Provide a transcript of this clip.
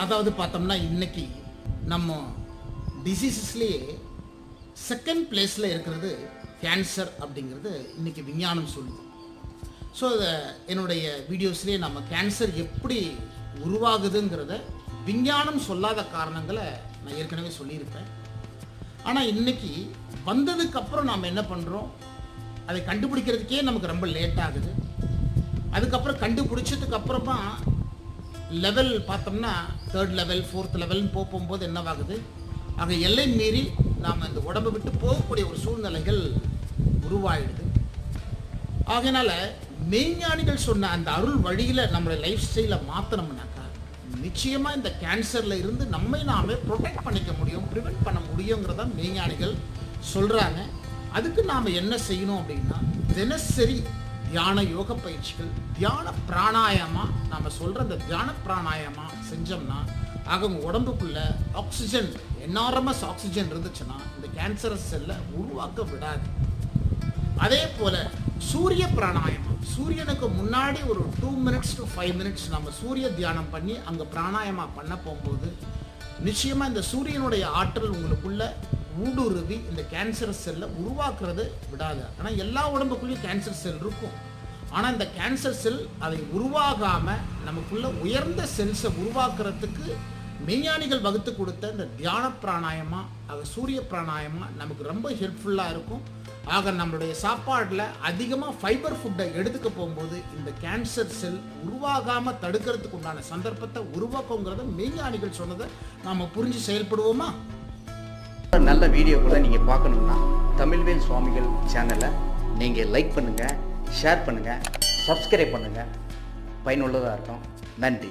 அதாவது பார்த்தோம்னா இன்னைக்கு நம்ம டிசீசஸ்லேயே செகண்ட் பிளேஸில் இருக்கிறது கேன்சர் அப்படிங்கிறது இன்னைக்கு விஞ்ஞானம் சொல்லுது. ஸோ அதை என்னுடைய வீடியோஸ்லேயே நம்ம கேன்சர் எப்படி உருவாகுதுங்கிறத விஞ்ஞானம் சொல்லாத காரணங்களை நான் ஏற்கனவே சொல்லியிருப்பேன். ஆனால் இன்னைக்கு வந்ததுக்கப்புறம் நாம் என்ன பண்ணுறோம் அதை கண்டுபிடிக்கிறதுக்கே நமக்கு ரொம்ப லேட் ஆகுது. அதுக்கப்புறம் கண்டுபிடிச்சதுக்கு அப்புறமா லெவல் பார்த்தோம்னா தேர்ட் லெவல் ஃபோர்த் லெவல்னு போக போகும்போது என்னவாகுது? ஆக எல்லை மீறி நாம் இந்த உடம்பை விட்டு போகக்கூடிய ஒரு சூழ்நிலைகள் உருவாயிடுது. ஆகையினால மெய்ஞானிகள் சொன்ன அந்த அருள் வழியில் நம்மளுடைய லைஃப் ஸ்டைலை மாற்றணும்னாக்கா நிச்சயமாக இந்த கேன்சரில் இருந்து நம்மை நாமே ப்ரொடெக்ட் பண்ணிக்க முடியும் ப்ரிவெண்ட் பண்ண முடியுங்கிறத மெய்ஞானிகள் சொல்கிறாங்க அதுக்கு நாம் என்ன செய்யணும் அப்படின்னா தினசரி தியான யோக பயிற்சிகள் தியான பிராணாயாமா நாம் சொல்கிற அந்த தியான பிராணாயாமா செஞ்சோம்னா ஆக உங்கள் உடம்புக்குள்ள ஆக்சிஜன் என்ஆர்எம்எஸ் ஆக்சிஜன் இருந்துச்சுன்னா இந்த கேன்சரஸ் செல்லை உருவாக்க விடாது. அதே போல சூரிய பிராணாயாமம் சூரியனுக்கு முன்னாடி ஒரு two minutes to five minutes நம்ம சூரிய தியானம் பண்ணி அங்கே பிராணாயமா பண்ண போகும்போது நிச்சயமாக இந்த சூரியனுடைய ஆற்றல் உங்களுக்குள்ள ஊடுருவி இந்த கேன்சர் செல்லை உருவாக்குறது விடாது. ஆனால் எல்லா உடம்புக்குள்ளேயும் கேன்சர் செல் இருக்கும். ஆனால் இந்த கேன்சர் செல் அதை உருவாகாமல் நமக்குள்ள உயர்ந்த செல்ஸை உருவாக்குறதுக்கு மெய்ஞானிகள் வகுத்து கொடுத்த இந்த தியான பிராணாயமா அது சூரிய பிராணாயமா நமக்கு ரொம்ப ஹெல்ப்ஃபுல்லாக இருக்கும். ஆக நம்மளுடைய சாப்பாட்டில் அதிகமாக ஃபைபர் ஃபுட்டை எடுத்துக்க போகும்போது இந்த கேன்சர் செல் உருவாகாமல் தடுக்கிறதுக்கு உண்டான சந்தர்ப்பத்தை உருவாக்குங்கிறத மெய்ஞானிகள் சொன்னதை நாம் புரிஞ்சு செயல்படுவோமா? நல்ல வீடியோக்களை நீங்கள் பார்க்கணும்னா தமிழ்வேல் சுவாமிகள் சேனலை நீங்கள் லைக் பண்ணுங்கள் ஷேர் பண்ணுங்கள் சப்ஸ்கிரைப் பண்ணுங்கள் பயனுள்ளதாக இருக்கும். நன்றி.